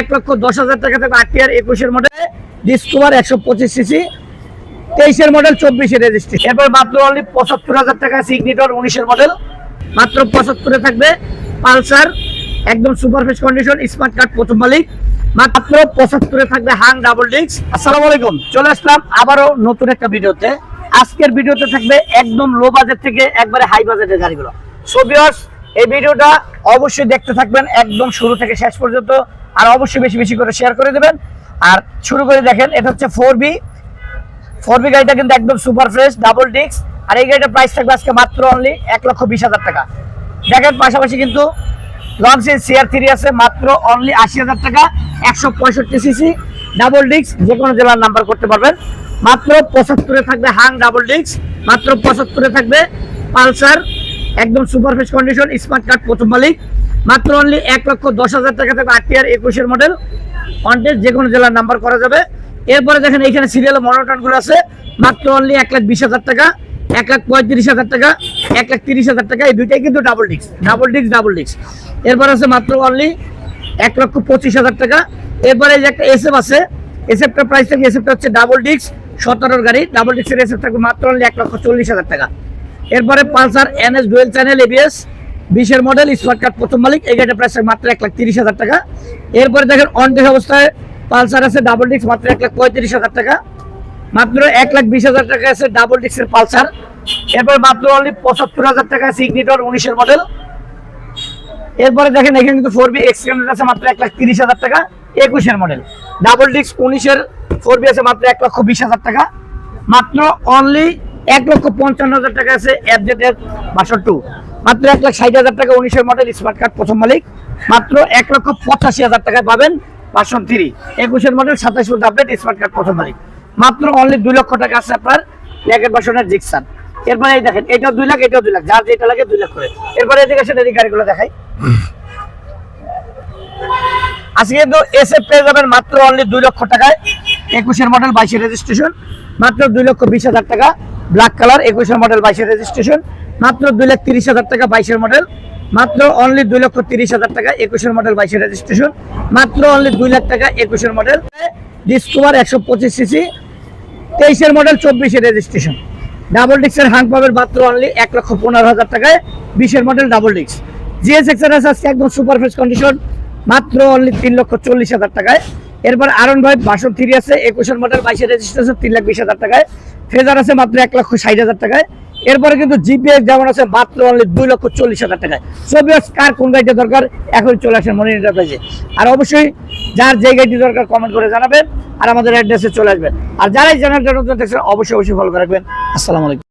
এক লক্ষ দশ হাজার টাকা থেকে আট ইয়ার একুশের মডেল ডিসকভার একশো পঁচিশ সিসি তেইশের মডেল চব্বিশের রেজিস্ট্রেশন এরপর মাত্র অনলি পঁচাত্তর হাজার টাকা সিগনিটর উনিশের মডেল মাত্র পঁচাত্তরে থাকবে পালসার, একদম super fresh condition smart card প্রথম মালিক। মাত্র পঁচাত্তরে থাকবে হাং ডাবল ডিস্ক আসসালামু আলাইকুম, চলে আসলাম আবারও নতুন একটা ভিডিওতে। আজকের ভিডিওতে থাকবে একদম লো বাজেট থেকে একবারে হাই বাজেটের গাড়িগুলো। সো এই ভিডিওটা অবশ্যই দেখতে থাকবেন একদম শুরু থেকে শেষ পর্যন্ত। আর অবশ্যই বেশি বেশি করে শেয়ার করে দেবেন। আর শুরু করে দেখেন, এটা হচ্ছে ফোর বি ফোর বি গাড়িটা কিন্তু একদম সুপার ফ্রেশ ডাবল ডিস্ক আর এই গাড়িটার প্রাইস থাকবে আজকে মাত্র অনলি এক লক্ষ বিশ হাজার টাকা। দেখেন, পাশাপাশি কিন্তু লং সিন সিআর থ্রি আছে, মাত্র অনলি আশি হাজার টাকা, একশো পঁয়ষট্টি সিসি ডাবল ডিস্ক যে কোনো জেলার নাম্বার করতে পারবেন। মাত্র পঁচাত্তরে থাকবে হাং ডাবল ডিস্ক মাত্র পঁচাত্তরে থাকবে পালসার, একদম super fresh condition smart card প্রথম মালিক। মাত্র অনলি এক লক্ষ দশ হাজার টাকা থেকে আটটি আর একুশের মডেল কন্টেস্ট যে কোনো জেলার নাম্বার করা যাবে। এরপরে দেখেন এইখানে সিরিয়াল মনোটনগুলো আছে। মাত্র অনলি এক লাখ বিশ হাজার টাকা, এক লাখ পঁয়ত্রিশ হাজার টাকা, এক লাখ তিরিশ হাজার টাকা, এই দুইটাই কিন্তু double disc double disc double disc এরপর আছে মাত্র অনলি এক লক্ষ পঁচিশ হাজার টাকা। এরপরে যে একটা এসএফ আছে এসএফটার প্রাইস থাকে এসএফটা হচ্ছে ডাবল ডিস্ক সতেরোর গাড়ি। ডাবল ডিস্কের এসএফ থাকবে মাত্র অনলি এক লক্ষ চল্লিশ হাজার টাকা। এরপরে Pulsar NS dual channel ABS বিশের মডেল স্মার্ট কার্ড প্রথম মালিক, এই গাড়িটার প্রাইস মাত্র এক লাখ তিরিশ হাজার টাকা। এরপরে দেখেন অন ডেস অবস্থায় পালসার আছে ডাবল ডিস্ক মাত্র এক লাখ পঁয়ত্রিশ হাজার টাকা। মাত্র এক লাখ বিশ হাজার টাকা আছে ডাবল ডিস্কের পালসার। এরপর মাত্র অনলি পঁচাত্তর হাজার টাকা সিগনিটর উনিশের মডেল এরপরে দেখেন এখানে কিন্তু ফোর বি এক্সটেন্ডেড আছে, মাত্র এক লাখ তিরিশ হাজার টাকা, একুশের মডেল ডাবল ডিস্ক উনিশের ফোর বি আছে, মাত্র এক লক্ষ বিশ হাজার টাকা। মাত্র অনলি এক লক্ষ পঞ্চান্ন হাজার টাকা আছে অ্যাপডেটের বাসর টু মাত্র এক লাখ ষাট হাজার টাকা উনিশের মডেল স্মার্ট কার্ড প্রথম মালিক। মাত্র এক লক্ষ পঁচাশি হাজার টাকায় পাবেন বাসন থ্রি একুশের মডেল সাতাশ ফুট আপডেট স্মার্ট কার্ড প্রথম মালিক। মাত্র অনলি দুই লক্ষ টাকা আছে আপনার ল্যাকেট বাসনের জিক্সান এরপরে এই দেখেন, এটাও দুই লাখ, এটাও দুই লাখ, যার যেটা লাগে দুই লাখ করে। এরপরে এদিকে আসেন এই গাড়িগুলো দেখাই। আজকে কিন্তু এসএফ পেয়ে যাবেন মাত্র অনলি দুই লক্ষ টাকায়। একুশের মডেল বাইশের রেজিস্ট্রেশন মাত্র দুই লক্ষ বিশ হাজার টাকা। ব্ল্যাক কালার একুশের মডেল বাইশের রেজিস্ট্রেশন মাত্র দুই লাখ তিরিশ হাজার টাকা বাইশের মডেল মাত্র অনলি দুই লক্ষ তিরিশ হাজার টাকা একুশের মডেল বাইশের রেজিস্ট্রেশন মাত্র অনলি দুই লাখ টাকা একুশের মডেল ডিসকভার একশো পঁচিশ সিসি তেইশের মডেল চব্বিশের রেজিস্ট্রেশন ডাবল ডিক্সের হাং পাবেন মাত্র অনলি এক লক্ষ পনেরো হাজার টাকায়, বিশের মডেল ডাবল ডিক্স জিএস এক্সের আছে আজকে একদম সুপার ফ্রেশ কন্ডিশন মাত্র অনলি তিন লক্ষ চল্লিশ হাজার টাকায়। এরপর আরন ভাই বাসন থ্রি আছে, একুশের মডেল বাইশের রেজিস্ট্রেশন তিন লাখ বিশ হাজার টাকায়। ফেজার আছে মাত্র এক লক্ষ ষাট হাজার টাকায়। এরপরে কিন্তু জিপিএস যেমন আছে মাত্র অনলি দুই লক্ষ চল্লিশ হাজার টাকায়। সোভিয়াস কার কোন গাড়িটা দরকার? এখন চলে আসেন মনি এন্টারপ্রাইজে আর অবশ্যই যার যে গাড়িটি দরকার কমেন্ট করে জানাবেন, আর আমাদের অ্যাড্রেসে চলে আসবেন। আর যারাই জানার জন্য দেখছেন, অবশ্যই অবশ্যই ফলো রাখবেন। আসসালামু আলাইকুম।